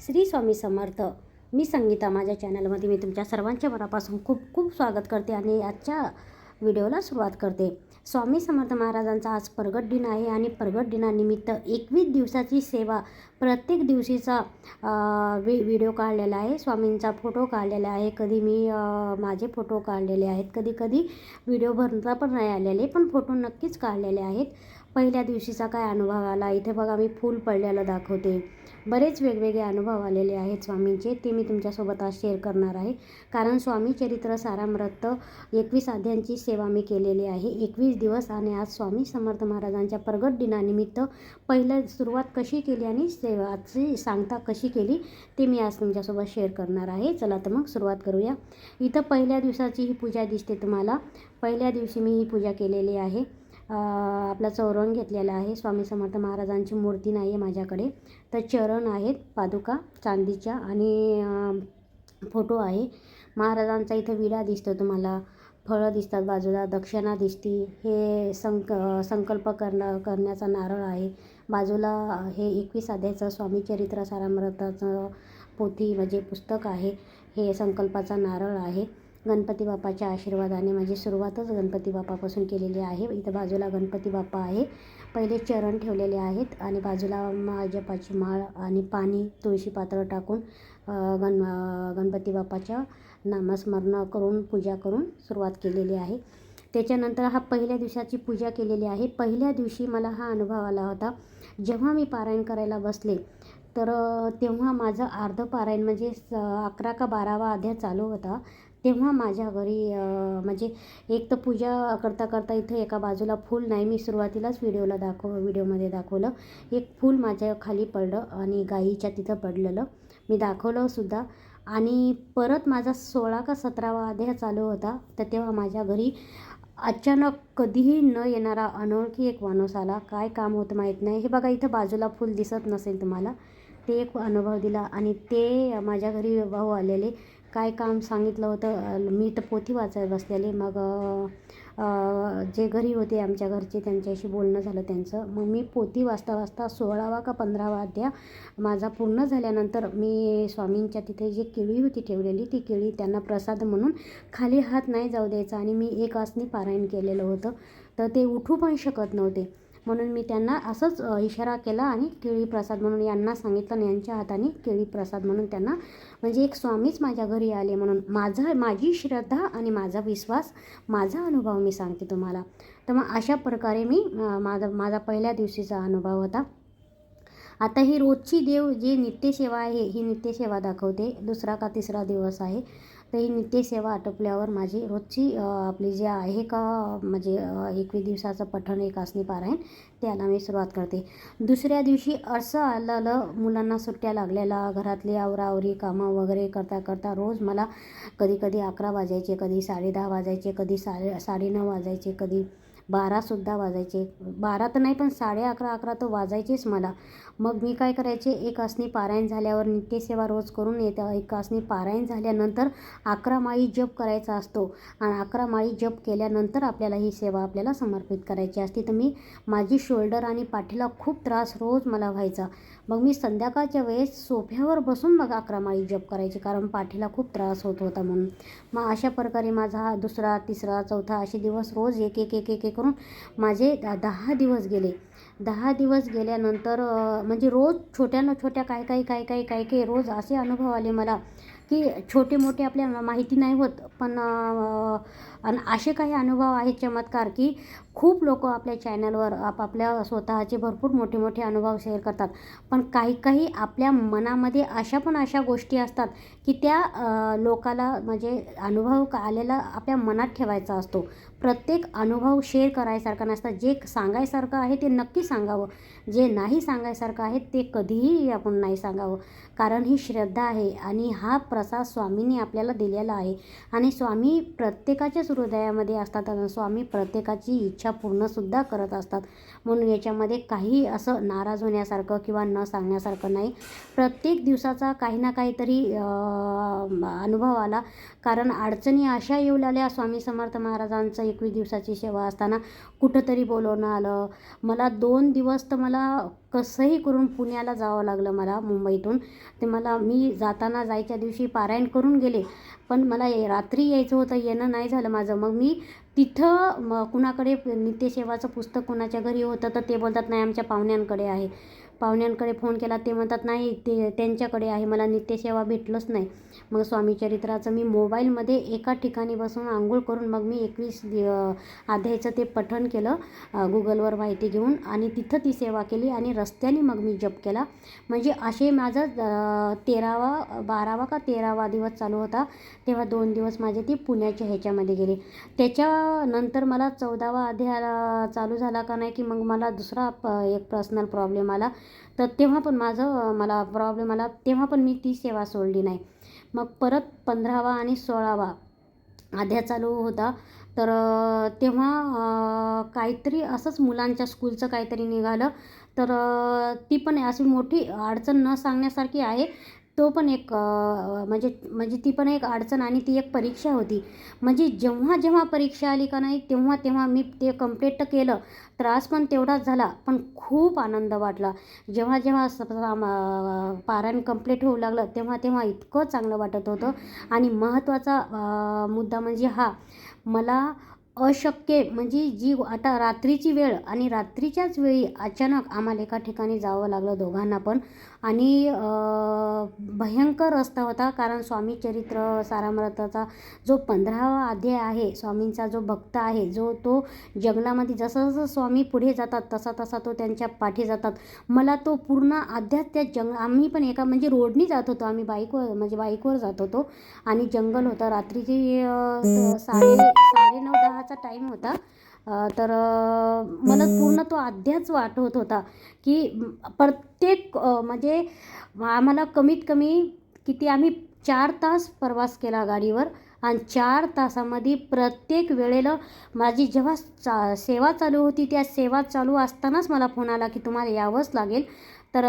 श्री स्वामी समर्थ. मी संगीता. माझ्या चॅनलमध्ये मी तुमच्या सर्वांच्या मनापासून खूप खूप स्वागत करते आणि आजच्या व्हिडिओला सुरुवात करते. स्वामी समर्थ महाराजांचा आज प्रगट दिन आहे आणि प्रगट दिनानिमित्त एकवीस दिवसाची सेवा प्रत्येक दिवशीचा वि व्हिडिओ काढलेला आहे. स्वामींचा फोटो काढलेला आहे. कधी मी माझे फोटो काढलेले आहेत. कधी कधी व्हिडिओ भरता पण नाही आलेले पण फोटो नक्कीच काढलेले आहेत. पहिल्या दिवशीचा काय अनुभव आला? इथे बघा मी फूल पडलेलं दाखवते. बरेच वेगवेगळे अनुभव आलेले आहेत स्वामींचे. ते मी तुमच्यासोबत आज शेअर करणार आहे. कारण स्वामी चरित्र सारामृत एकवीस आध्यांची सेवा मी केलेली आहे. एकवीस दिवस आणि आज स्वामी समर्थ महाराजांच्या प्रगट दिनानिमित्त पहिलं सुरुवात कशी केली आणि सेवाची सांगता कशी केली ते मी आज तुमच्यासोबत शेअर करणार आहे. चला तर मग सुरुवात करूया. इथं पहिल्या दिवसाची ही पूजा दिसते तुम्हाला. पहिल्या दिवशी मी ही पूजा केलेली आहे. आपला चौरंग घेतलेला आहे. स्वामी समर्थ महाराजांची मूर्ती नाही आहे माझ्याकडे. तर चरण आहेत पादुका चांदीच्या आणि फोटो आहे. महाराजांचा इथं विडा दिसतो तुम्हाला. फळं दिसतात बाजूला दक्षिणा दिसती. हे संक संकल्प करणं करण्याचा नारळ आहे. बाजूला हे एकवीस अध्यायचं स्वामी चरित्र सारामृताचं पोथी म्हणजे पुस्तक आहे. हे संकल्पाचा नारळ आहे. गणपती बाप्पाच्या आशीर्वादाने माझी सुरुवातच गणपती बाप्पापासून केलेली आहे. इथं बाजूला गणपती बाप्पा आहे. पहिले चरण ठेवलेले आहेत आणि बाजूला मा माळ आणि पाणी तुळशी पात्र टाकून गण गणपती बाप्पाच्या नामस्मरण करून पूजा करून सुरुवात केलेली आहे. त्याच्यानंतर हा पहिल्या दिवसाची पूजा केलेली आहे. पहिल्या दिवशी मला हा अनुभव आला होता. जेव्हा मी पारायण करायला बसले तर तेव्हा माझं अर्ध पारायण म्हणजे स- अकरा का बारावा अध्याय चालू होता. तेव्हा माझ्या घरी म्हणजे एक तर पूजा करता करता इथं एका बाजूला फूल नाही मी सुरुवातीलाच व्हिडिओला दाखव व्हिडिओमध्ये दाखवलं. एक फूल माझ्या खाली पडलं आणि गाईच्या तिथं पडलेलं. मी दाखवलं सुद्धा. आणि परत माझा सोळा का सतरावा अध्याय चालू होता तर तेव्हा माझ्या घरी अचानक कधीही न येणारा अनोळखी एक माणूस आला. काय काम होतं माहीत नाही. हे बघा इथं बाजूला फूल दिसत नसेल तुम्हाला. ते एक अनुभव दिला आणि ते माझ्या घरी भाऊ आलेले. काय काम सांगितलं होतं मी तर पोथी वाचत बसलेले. मग जे घरी होते आमच्या घरचे त्यांच्याशी बोलणं झालं त्यांचं. मग मी पोथी वाचता वाचता सोळावा का पंधरावा अध्याय माझा पूर्ण झाल्यानंतर मी स्वामींच्या तिथे जी केळी होती ठेवलेली ती केळी त्यांना प्रसाद म्हणून खाली हात नाही जाऊ द्यायचा आणि मी एक आसनी पारायण केलेलं होतं. तर ते उठू पण शकत नव्हते. म्हणून मी त्यांना असंच इशारा केला आणि केळी प्रसाद म्हणून यांना सांगितलं आणि यांच्या हाताने केळी प्रसाद म्हणून त्यांना म्हणजे एक स्वामीच माझ्या घरी आले म्हणून. माझा माझी श्रद्धा आणि माझा विश्वास माझा अनुभव मी सांगते तुम्हाला. तर मग अशा प्रकारे मी माझा माझा पहिल्या दिवशीचा अनुभव होता. आता ही रोजची देव जी नित्यसेवा आहे ही नित्यसेवा दाखवते. दुसरा का तिसरा दिवस आहे. तर ही नित्यसेवा आटोपल्यावर माझी रोजची आपली जी आहे का म्हणजे एकवीस दिवसाचं पठण एक आसनी पारायण त्याला मी सुरुवात करते. दुसऱ्या दिवशी असं आलं मुलांना सुट्ट्या लागलेल्या घरातली आवरावरी कामं वगैरे करता करता रोज मला कधी कधी अकरा वाजायचे कधी साडे दहा वाजायचे कधी साडे साडेनऊ वाजायचे कधी बारासुद्धा वाजायचे. बारा तर नाही पण साडे अकरा अकरा तर वाजायचेच मला. मग मी काय करायचे एक आसनी पारायण झाल्यावर नित्यसेवा रोज करून येतं. एक आसनी पारायण झाल्यानंतर अकरा माळी जप करायचा असतो. आणि अकरा माळी जप केल्यानंतर आपल्याला ही सेवा आपल्याला समर्पित करायची असते. तर मी माझी शोल्डर आणि पाठीला खूप त्रास रोज मला व्हायचा. मग मी संध्याकाळच्या वेळेस सोफ्यावर बसून मग अकरा माळी जप करायची. कारण पाठीला खूप त्रास होत होता म्हणून. मग अशा प्रकारे माझा हा दुसरा तिसरा चौथा असे दिवस रोज एक एक एक एक एक करून माझे दहा दिवस गेले. दहा दिवस गेल्यानंतर म्हणजे रोज छोट्या न छोट्या काय काय काय काय काय काय रोज असे अनुभव आले मला की छोटे मोठे आपल्या माहिती नाही होत पण आणि असे काही अनुभव आहेत चमत्कार की खूप लोक आपल्या चॅनलवर आपापल्या स्वतःचे भरपूर मोठे मोठे अनुभव शेअर करतात. पण काही काही आपल्या मनामध्ये अशा पण अशा गोष्टी असतात की त्या लोकाला म्हणजे अनुभव का- आलेला आपल्या मनात ठेवायचा असतो. प्रत्येक अनुभव शेअर करायसारखा नसतात. जे सांगायसारखं आहे ते नक्की सांगावं. जे नाही सांगायसारखं आहे ते कधीही आपण नाही सांगावं. कारण ही श्रद्धा आहे आणि हा प्रसाद स्वामींनी आपल्याला दिलेला आहे. आणि स्वामी प्रत्येकाच्याच हृदयामध्ये असतात आणि स्वामी प्रत्येकाची इच्छा पूर्णसुद्धा करत असतात. म्हणून याच्यामध्ये काही असं नाराज होण्यासारखं किंवा न सांगण्यासारखं नाही. प्रत्येक दिवसाचा काही ना काहीतरी अनुभव आला. कारण अडचणी अशा येऊ लागल्या स्वामी समर्थ महाराजांचं एकवीस दिवसाची सेवा असताना कुठंतरी बोलवणं आलं. मला दोन दिवस तर मला कसंही करून पुण्याला जावं लागलं मला मुंबईतून. ते मला मी जाताना जायच्या दिवशी पारायण करून गेले. पण मला ये- रात्री यायचं होतं येणं नाही झालं माझं. मग मी तिथं म कुणाकडे नित्यसेवाचं पुस्तक कुणाच्या घरी होतं तर ते बोलतात नाही आमच्या पाहुण्यांकडे आहे. पाहुण्यांकडे फोन केला ते म्हणतात नाही ते त्यांच्याकडे आहे मला नित्यसेवा भेटलंच नाही. मग स्वामी चरित्राचं मी मोबाईलमध्ये एका ठिकाणी बसून आंघोळ करून मग मी एकवीस दि आध्यायचं ते पठण केलं गुगलवर माहिती घेऊन आणि तिथं ती सेवा केली आणि रस्त्याने मग मी जप केला. म्हणजे असे माझं तेरावा बारावा का तेरावा दिवस चालू होता तेव्हा दोन दिवस माझे ते पुण्याच्या ह्याच्यामध्ये गेले. त्याच्यानंतर मला चौदावा अध्याय चालू झाला का नाही की मग मला दुसरा प एक पर्सनल प्रॉब्लेम आला. तर तेव्हा पण माझं मला प्रॉब्लेम आला. तेव्हा पण मी ती सेवा सोडली नाही. मग परत पंधरावा आणि सोळावा आध्या चालू होता. तर तेव्हा काहीतरी असंच मुलांच्या स्कूलचं काहीतरी निघालं. तर ती पण अशी मोठी अडचण न सांगण्यासारखी आहे. तो पण एक म्हणजे म्हणजे ती पण एक अडचण आणि ती एक परीक्षा होती. म्हणजे जेव्हा जेव्हा परीक्षा आली का नाही तेव्हा तेव्हा मी ते कंप्लीट तर केलं. त्रास पण तेवढाच झाला पण खूप आनंद वाटला. जेव्हा जेव्हा पारायण कंप्लीट होऊ लागलं तेव्हा तेव्हा इतकं चांगलं वाटत होतं. आणि महत्त्वाचा मुद्दा म्हणजे हा मला अशक्य म्हणजे जी आता रात्रीची वेळ आणि रात्रीच्याच वेळी अचानक आम्हाला एका ठिकाणी जावं लागलं दोघांना पण. आणि भयंकर रस्ता होता कारण स्वामी चरित्र सारामृताचा जो पंधरावा अध्याय आहे स्वामींचा जो भक्त आहे जो तो जंगलामध्ये जसं जसं स्वामी पुढे जातात तसा तसा तो त्यांच्या पाठी जातात. मला तो पूर्ण अध्यात त्या जंग आम्ही पण एका म्हणजे रोडनी जात होतो आम्ही बाईकवर म्हणजे बाईकवर जात होतो आणि जंगल होतं. रात्रीची साडे साडे नऊ दहाचा टाईम होता. तर मला पूर्ण तो अध्याच वाटत होता की प्रत्येक म्हणजे आम्हाला कमीत कमी किती आम्ही चार तास प्रवास केला गाडीवर आणि चार तासामध्ये प्रत्येक वेळेला माझी जेव्हा चा सेवा चालू होती त्या सेवा चालू असतानाच मला फोन आला की तुम्हाला यावंच लागेल. तर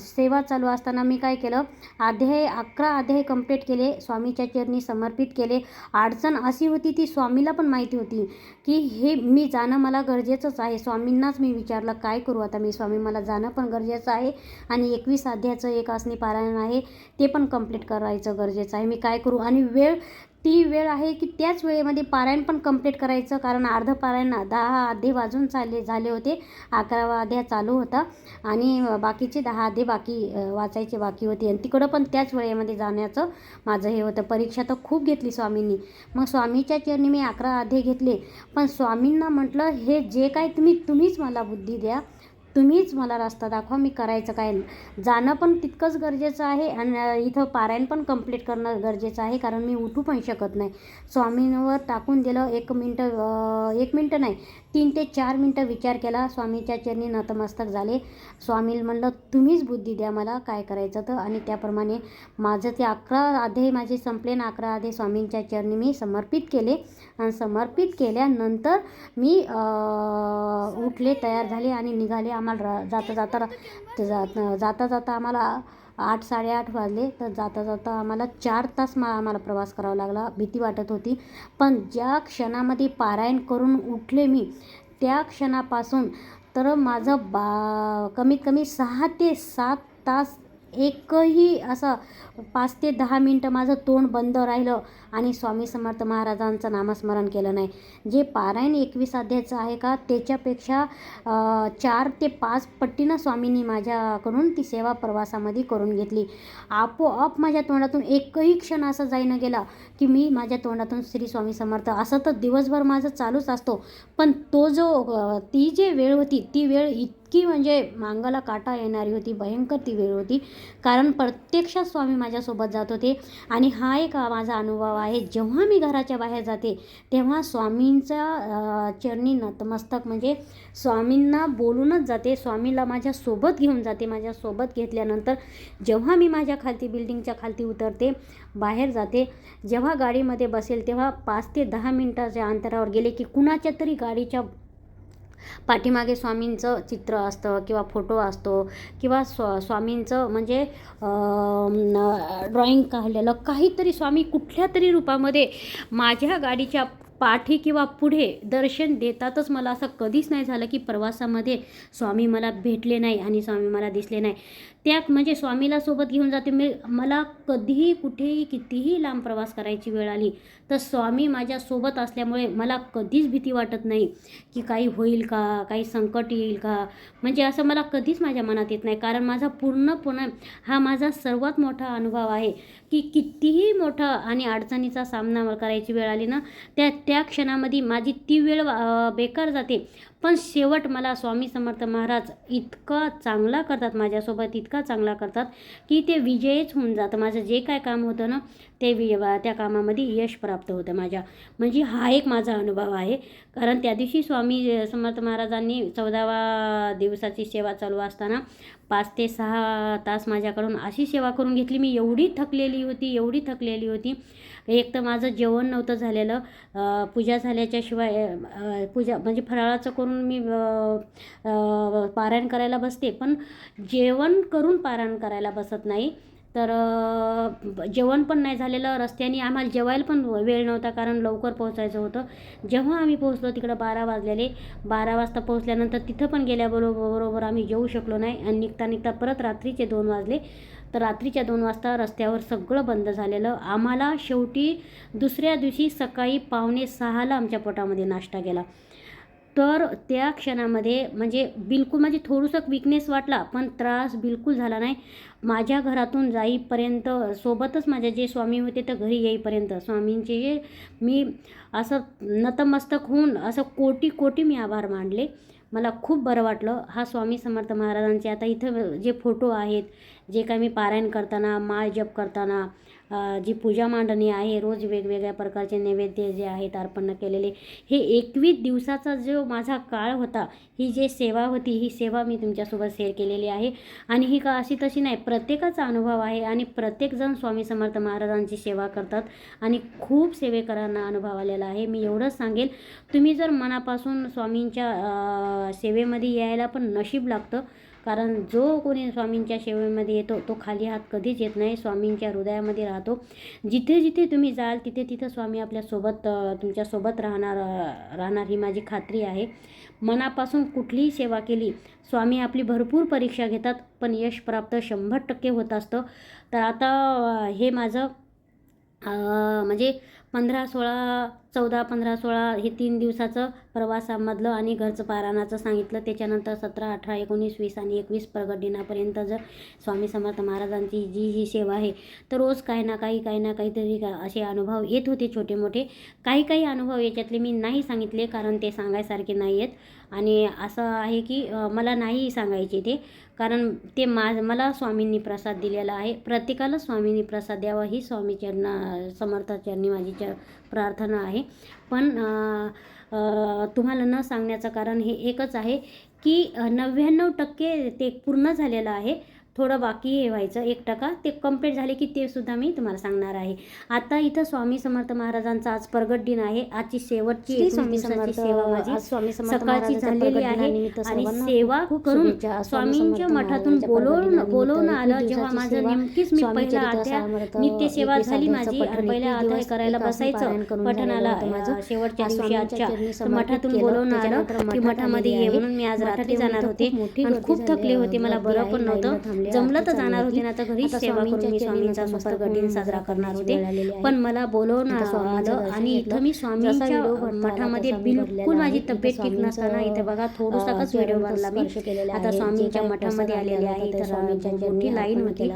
सेवा चालू असताना मी काय केलं अध्याय अकरा अध्याय कंप्लीट केले स्वामीच्या चरणी समर्पित केले. अडचण अशी होती ती स्वामीला पण माहिती होती की हे मी जाणं मला गरजेचंच आहे. स्वामींनाच मी विचारलं काय करू आता मी स्वामी? मला जाणं पण गरजेचं आहे आणि एकवीस अध्यायाचं एक आसनी पारायण आहे ते पण कंप्लीट करायचं गरजेचं आहे. मी काय करू? आणि वेळ ती वेळ आहे की त्याच वेळेमध्ये पारायण पण कंप्लीट करायचं. कारण अर्ध पारायण दहा आधे वाजून चालले झाले होते. अकरावा अध्याय चालू होता. आणि बाकीचे दहा आधे बाकी वाचायचे बाकी होते. आणि तिकडं पण त्याच वेळेमध्ये जाण्याचं माझं हे होतं. परीक्षा तर खूप घेतली स्वामींनी. मग स्वामीच्या चरणी मी अकरा आधे घेतले. पण स्वामींना म्हटलं हे जे काय तुम्ही तुम्हीच मला बुद्धी द्या. तुम्हीच मला रस्ता दाखवा मी करायचं काय? जाणं पण तितकंच गरजेचं आहे आणि इथं पारायण पण कंप्लीट करणं गरजेचं आहे कारण मी उठू पण शकत नाही. स्वामींवर टाकून दिलं एक मिनटं एक मिनटं नाही तीन ते चार मिनटं विचार केला. स्वामीच्या चरणी नतमस्तक झाले. स्वामी म्हणलं तुम्हीच बुद्धी द्या मला काय करायचं तर? आणि त्याप्रमाणे माझं ते अकरा अध्याय माझे संपले ना अकरा अध्याय स्वामींच्या चरणी मी समर्पित केले. आणि समर्पित केल्यानंतर मी उठले तयार झाले आणि निघाले. आम्हाला रा जाता जाता रा- जा- जाता जाता आम्हाला आठ साडेआठ वाजले. तर जाता जाता आम्हाला चार तास मा आम्हाला प्रवास करावा लागला. भीती वाटत होती. पण ज्या क्षणामध्ये पारायण करून उठले मी त्या क्षणापासून तर माझं बा कमीत कमी सहा ते सात तास एकही असं पाच ते दहा मिनटं माझं तोंड बंद राहिलं आणि स्वामी समर्थ महाराजांचं नामस्मरण केलं नाही. जे पारायण एकवीस अध्यायाचं आहे का त्याच्यापेक्षा चार ते पाच पट्टीनं स्वामींनी माझ्याकडून ती सेवा प्रवासामध्ये करून घेतली. आपोआप माझ्या तोंडातून एकही क्षण असं जाईनं गेला की मी माझ्या तोंडातून श्री स्वामी समर्थ. असं तर दिवसभर माझं चालूच असतो. पण तो जो ती जी वेळ होती ती वेळ इतकी म्हणजे मांगाला काटा येणारी होती भयंकर ती वेळ होती. कारण प्रत्यक्षात स्वामी माझ्यासोबत जात होते आणि हा एक माझा अनुभव आहे. जेव्हा मी घराच्या बाहेर जाते तेव्हा स्वामींचा चरणी नतमस्तक म्हणजे स्वामींना बोलूनच जाते. स्वामीला माझ्यासोबत घेऊन जाते. माझ्यासोबत घेतल्यानंतर जेव्हा मी माझ्या खालती बिल्डिंगच्या खालती उतरते बाहेर जाते जेव्हा गाडीमध्ये बसेल तेव्हा पाच ते दहा मिनटाच्या अंतरावर गेले की कुणाच्या तरी गाडीच्या पाठीमागे स्वामींचं चित्र असतं किंवा फोटो असतो किंवा स्व स्वामींचं म्हणजे ड्रॉईंग काढलेलं काहीतरी स्वामी कुठल्या तरी रूपामध्ये माझ्या गाडीच्या पाठी किंवा पुढे दर्शन देतातच. मला असं कधीच नाही झालं की प्रवासामध्ये स्वामी मला भेटले नाही आणि स्वामी मला दिसले नाही. त्या म्हणजे स्वामीला सोबत घेऊन जाते. मी मला कधीही कुठेही कितीही लांब प्रवास करायची वेळ आली तर स्वामी माझ्यासोबत असल्यामुळे मला कधीच भीती वाटत नाही की काही होईल का काही संकट येईल का. म्हणजे असं मला कधीच माझ्या मनात येत नाही. कारण माझा पूर्णपणे हा माझा सर्वात मोठा अनुभव आहे. की कितीही मोठा आणि अडचणीचा सामना मला करायची वेळ आली ना त्या त्या क्षणामध्ये माझी ती वेळ बेकार जाते. पण शेवट मला स्वामी समर्थ महाराज इतका चांगला करतात माझ्यासोबत इतका चांगला करतात की ते विजयच होऊन जातं. माझं जे काय काम होतं ना ते वि त्या कामामध्ये यश प्राप्त होतं माझ्या. म्हणजे हा एक माझा अनुभव आहे. कारण त्या दिवशी स्वामी समर्थ महाराजांनी चौदावा दिवसाची सेवा चालू असताना पाच ते सहा तास माझ्याकडून अशी सेवा करून घेतली. मी एवढी थकलेली होती एवढी थकलेली होती. एक तर माझं जेवण नव्हतं झालेलं. पूजा झाल्याच्या शिवाय पूजा म्हणजे फराळाचं करून मी पारायण करायला बसते. पण जेवण करून पारायण करायला बसत नाही. तर जेवण पण नाही झालेलं रस्त्याने आम्हाला जेवायला पण वेळ नव्हता कारण लवकर पोहोचायचं होतं. जेव्हा आम्ही पोहोचलो तिकडं बारा वाजलेले बारा वाजता पोहोचल्यानंतर तिथं पण गेल्याबरोबर बरोबर आम्ही येऊ शकलो नाही आणि निघता निघता परत रात्रीचे दोन वाजले. तर रात्रीच्या दोन वाजता रस्त्यावर सगळं बंद झालेलं. आम्हाला शेवटी दुसऱ्या दिवशी सकाळी पावणे सहाला आमच्या पोटामध्ये नाश्ता गेला. तर त्या क्षणामध्ये म्हणजे बिलकुल म्हणजे थोडंसं विकनेस वाटला पण त्रास बिलकुल झाला नाही. माझ्या घरातून जाईपर्यंत सोबतच माझे जे स्वामी होते तर घरी येईपर्यंत स्वामींचे जे मी असं नतमस्तक होऊन असं कोटी कोटी मी आभार मानले. मला खूप बरं वाटलं. हा स्वामी समर्थ महाराजांचे आता इथं जे फोटो आहेत जे काय मी पारायण करताना माळ जप करताना जी पूजा मांडणी आहे रोज वेगवेगळ्या प्रकारचे नैवेद्य जे आहेत अर्पण केलेले हे एकवीस दिवसाचा जो माझा काळ होता ही जे सेवा होती ही सेवा मी तुमच्यासोबत शेअर केलेली आहे. आणि ही का अशी तशी नाही प्रत्येकाचा अनुभव आहे आणि प्रत्येकजण स्वामी समर्थ महाराजांची सेवा करतात आणि खूप सेवेकरांना अनुभव आलेला आहे. मी एवढंच सांगेल तुम्ही जर मनापासून स्वामींच्या सेवेमध्ये यायला पण नशीब लागतं कारण जो कोणी स्वामींच्या सेवेमध्ये येतो तो खाली हात कधीच येत नाही. स्वामींच्या हृदयामध्ये राहतो. जिथे जिथे तुम्ही जाल तिथे तिथं स्वामी आपल्यासोबत तुमच्यासोबत राहणार राहणार ही माझी खात्री आहे. मनापासून कुठलीही सेवा केली स्वामी आपली भरपूर परीक्षा घेतात पण यश प्राप्त शंभर टक्के होत असतं. तर आता हे माझं म्हणजे पंधरा सोळा चौदा पंधरा सोळा हे तीन दिवसाचं प्रवासामधलं आणि घरचं पारायणाचं सांगितलं. त्याच्यानंतर सतरा अठरा एकोणीस वीस आणि एकवीस प्रगट दिनापर्यंत जर स्वामी समर्थ महाराजांची जी ही सेवा आहे तर रोज काही ना काही काही ना काहीतरी का असे अनुभव येत होते छोटे मोठे. काही काही अनुभव याच्यातले मी नाही सांगितले कारण ते सांगायसारखे नाही आहेत. आणि असं आहे की मला नाही सांगायचे ते. कारण ते मा मला स्वामींनी प्रसाद दिलेला आहे. प्रत्येकाला स्वामींनी प्रसाद द्यावा ही स्वामी चरणा समर्थ चरणी माझी च प्रार्थना आहे. पण तुम्हाला न सांगण्याचं कारण हे एकच आहे की नव्याण्णव टक्के ते पूर्ण झालेलं आहे. थोडं बाकी हे व्हायचं. एक टक्का ते कंप्लीट झाले की ते सुद्धा मी तुम्हाला सांगणार आहे. आता इथं स्वामी समर्थ महाराजांचा आज प्रगट दिन आहे. आजची शेवटची स्वामी समर्थ सेवा माझी स्वामी सकाळची झालेली आहे. आणि सेवा करून स्वामींच्या मठातून बोलवून बोलवून आलं जेव्हा माझं नेमकीच मी पहिला अध्याय नित्य सेवा झाली माझी पठण आणि पहिला एकवीस अध्याय करायला बसायचं. पठणाला माझं. शेवटच्या दिवशी आजच्या मठातून. बोलवून आलं की मठामध्ये ये. म्हणून मी आज रात्री जाणार होते. खूप आणि थकले. होते. मला बरं पण नव्हतं. जमलं तर जाणार होते. ना आता सेवा करून मी स्वामींचा दिन होऊन साजरा करणार होते. पण मला स्वामींचं आलं आणि. इथं मी स्वामींच्या मठामध्ये बिलकुल माझी तब्येत ठीक नसताना इथे बघा अ, थोडुसाकच व्हिडिओ भरला मी आता स्वामींच्या मठामध्ये आलेले आहे तर स्वामींच्या मोठी लाईन होती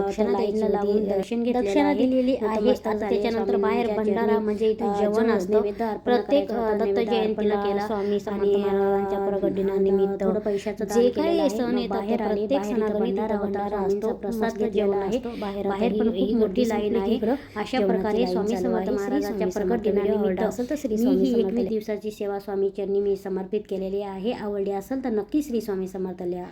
दक्षिणा लाईनला लावून दर्शन. दिलेली आहे. त्याच्यानंतर बाहेर भंडारा. म्हणजे इथं जेवण असतं. प्रत्येक. दत्त जयंतीला केला. स्वामी आणि, महाराजांच्या अ, प्रगट दिनानिमित्त थोडं पैशाचं जे काही. सण येतात प्रत्येक बाहेर भंडारा स्वामींचा असतो. प्रसाद घेतलेला जेवण आहे. बाहेर पण खूप मोठी लाईन आहे अशा प्रकारे स्वामी समर्थ महाराजांच्या आवडला दिनानिमित्त असेल तर श्री स्वामी ही लिहा. दिवसाची सेवा स्वामी चरणी मी समर्पित केलेली आहे आवडली असेल तर नक्की श्री स्वामी समर्थ लिहा